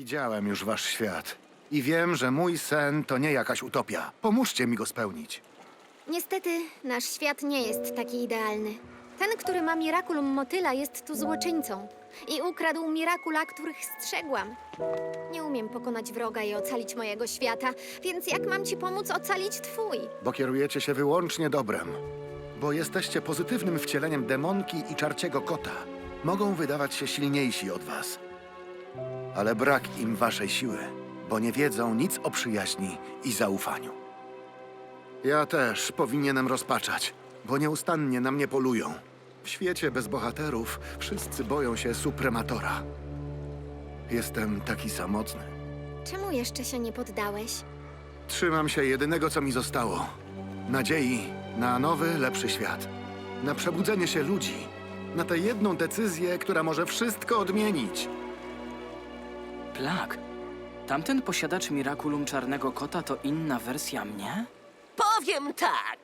Widziałem już wasz świat. I wiem, że mój sen to nie jakaś utopia. Pomóżcie mi go spełnić. Niestety, nasz świat nie jest taki idealny. Ten, który ma Miraculum Motyla, jest tu złoczyńcą. I ukradł Miracula, których strzegłam. Nie umiem pokonać wroga i ocalić mojego świata, więc jak mam ci pomóc ocalić twój? Bo kierujecie się wyłącznie dobrem. Bo jesteście pozytywnym wcieleniem demonki i czarciego kota. Mogą wydawać się silniejsi od was. Ale brak im waszej siły, bo nie wiedzą nic o przyjaźni i zaufaniu. Ja też powinienem rozpaczać, bo nieustannie na mnie polują. W świecie bez bohaterów wszyscy boją się suprematora. Jestem taki samotny. Czemu jeszcze się nie poddałeś? Trzymam się jedynego, co mi zostało. Nadziei na nowy, lepszy świat. Na przebudzenie się ludzi. Na tę jedną decyzję, która może wszystko odmienić. Plak. Tamten posiadacz Miraculum Czarnego Kota to inna wersja mnie? Powiem tak.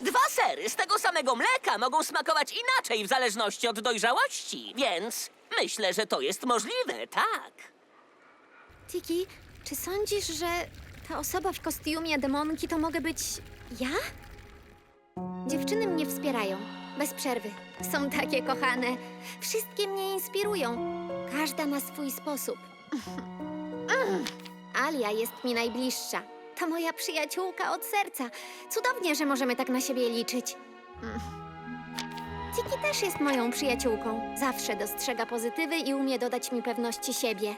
Dwa sery z tego samego mleka mogą smakować inaczej w zależności od dojrzałości, więc myślę, że to jest możliwe, tak. Tiki, czy sądzisz, że ta osoba w kostiumie demonki to mogę być ja? Dziewczyny mnie wspierają. Bez przerwy. Są takie kochane. Wszystkie mnie inspirują. Każda na swój sposób. Alia jest mi najbliższa. To moja przyjaciółka od serca. Cudownie, że możemy tak na siebie liczyć. Tiki też jest moją przyjaciółką. Zawsze dostrzega pozytywy i umie dodać mi pewności siebie.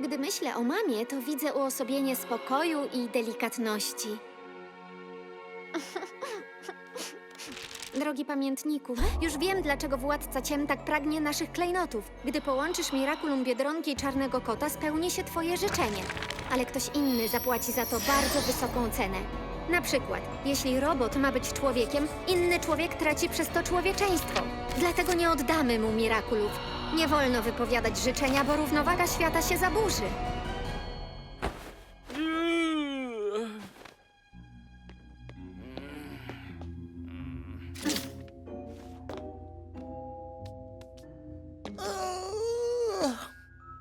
Gdy myślę o mamie, to widzę uosobienie spokoju i delikatności. Drogi pamiętniku, już wiem, dlaczego władca ciem tak pragnie naszych klejnotów. Gdy połączysz Miraculum Biedronki i Czarnego Kota, spełni się twoje życzenie. Ale ktoś inny zapłaci za to bardzo wysoką cenę. Na przykład, jeśli robot ma być człowiekiem, inny człowiek traci przez to człowieczeństwo. Dlatego nie oddamy mu Miraculów. Nie wolno wypowiadać życzenia, bo równowaga świata się zaburzy.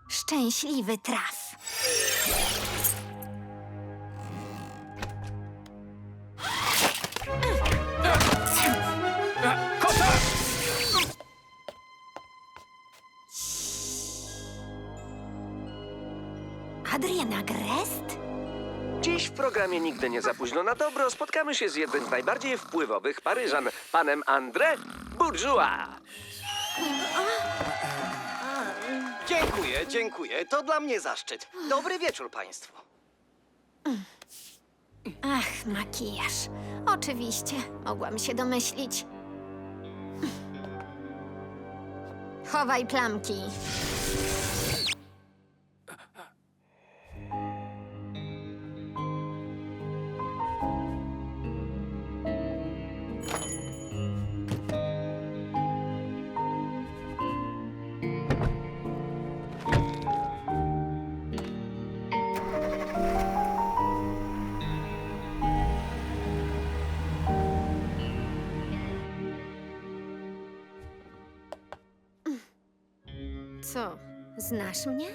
Szczęśliwy traf. Dziś w programie Nigdy nie za późno na dobro spotkamy się z jednym z najbardziej wpływowych Paryżan, panem André Bourgeois. Dziękuję, dziękuję. To dla mnie zaszczyt. Dobry wieczór państwu. Ach, makijaż. Oczywiście, mogłam się domyślić. Chowaj plamki. Co, znasz mnie?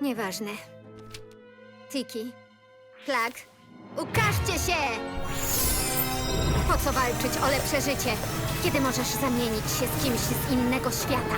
Nieważne. Tiki, Plak, ukażcie się! Po co walczyć o lepsze życie, kiedy możesz zamienić się z kimś z innego świata?